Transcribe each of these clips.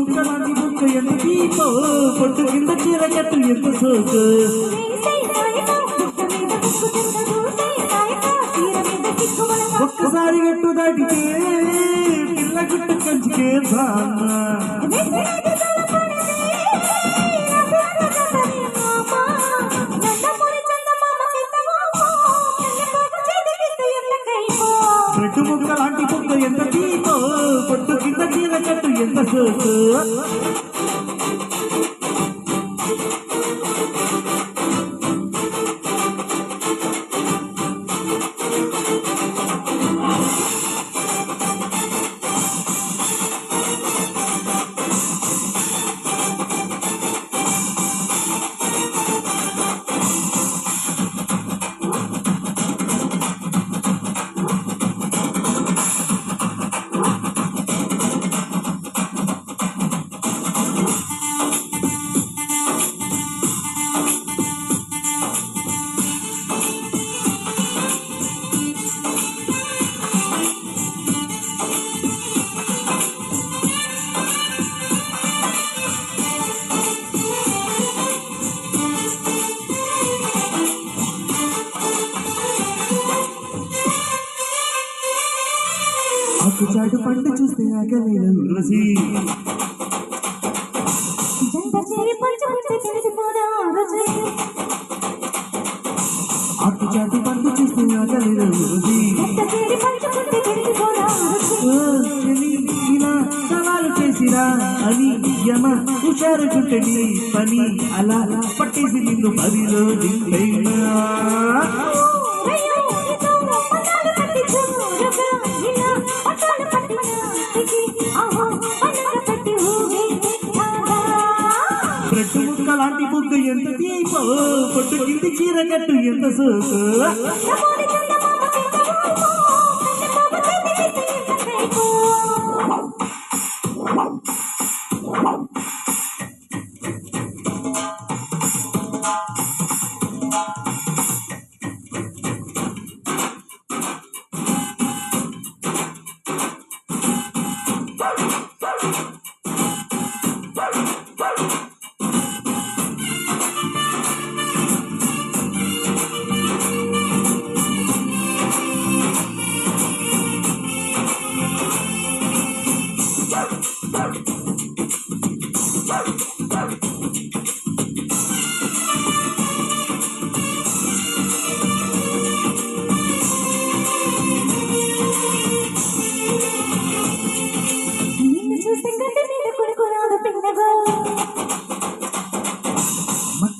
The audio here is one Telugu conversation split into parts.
ప్రతి ముక్క ఎంత దీపో పొట్టు కింద చీర కట్టు ఎంత సోకు. ఒక్కసారి గట్టు దాటితే పిల్ల గుట్టు కంచికే సాన్న ఎంత దీపో పొట్టు కింద చీర చెట్టు ఎంత సోకు? ఆకు చాటు పండు చూస్తే ఆగలేదు రసి. ఆకు చాటు పండు చూస్తే ఆగలేదు రసి. సవాలు చేసిరా. అని యమ హుషారుకుంటే నీ పని అలా పట్టేసి నిన్ను మదిలో దింపైనా ప్రతి లాంటి బొగ్గు ఎంత తీపో పొట్టు కింది చీర కట్టు ఎంత సోకు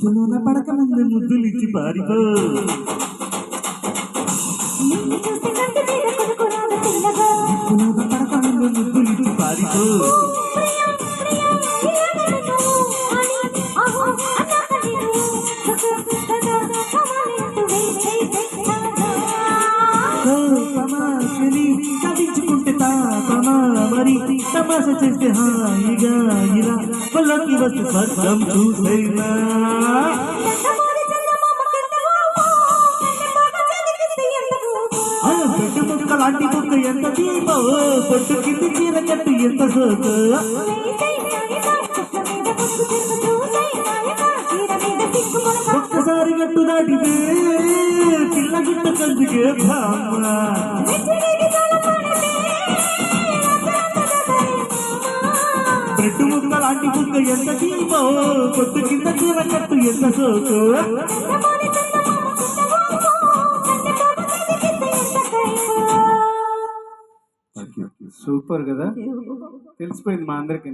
మత్తులోన పడక ముందు ముద్దులిచ్చి పారిపో పడక ముందు ముద్దులిచ్చి పారిపో మరి తమాష చేస్తే హాయిగా ఇలా పల్లకి వస్తే స్వర్గం చూసైనా నందమూరి ముక్క లాంటి ముక్క ఎంత దీపో? పొట్టు కింది చీర కట్టు ఎంత సోకు? ఒక్కసారి గట్టు దాటితే పిల్ల గుట్ట కందుకే భామ లాంటి ముక్క ఎంత దీపో పొట్టు కింద చీర కట్టు ఎంత సోకు? సూపర్ కదా? తెలిసిపోయింది మా అందరికి.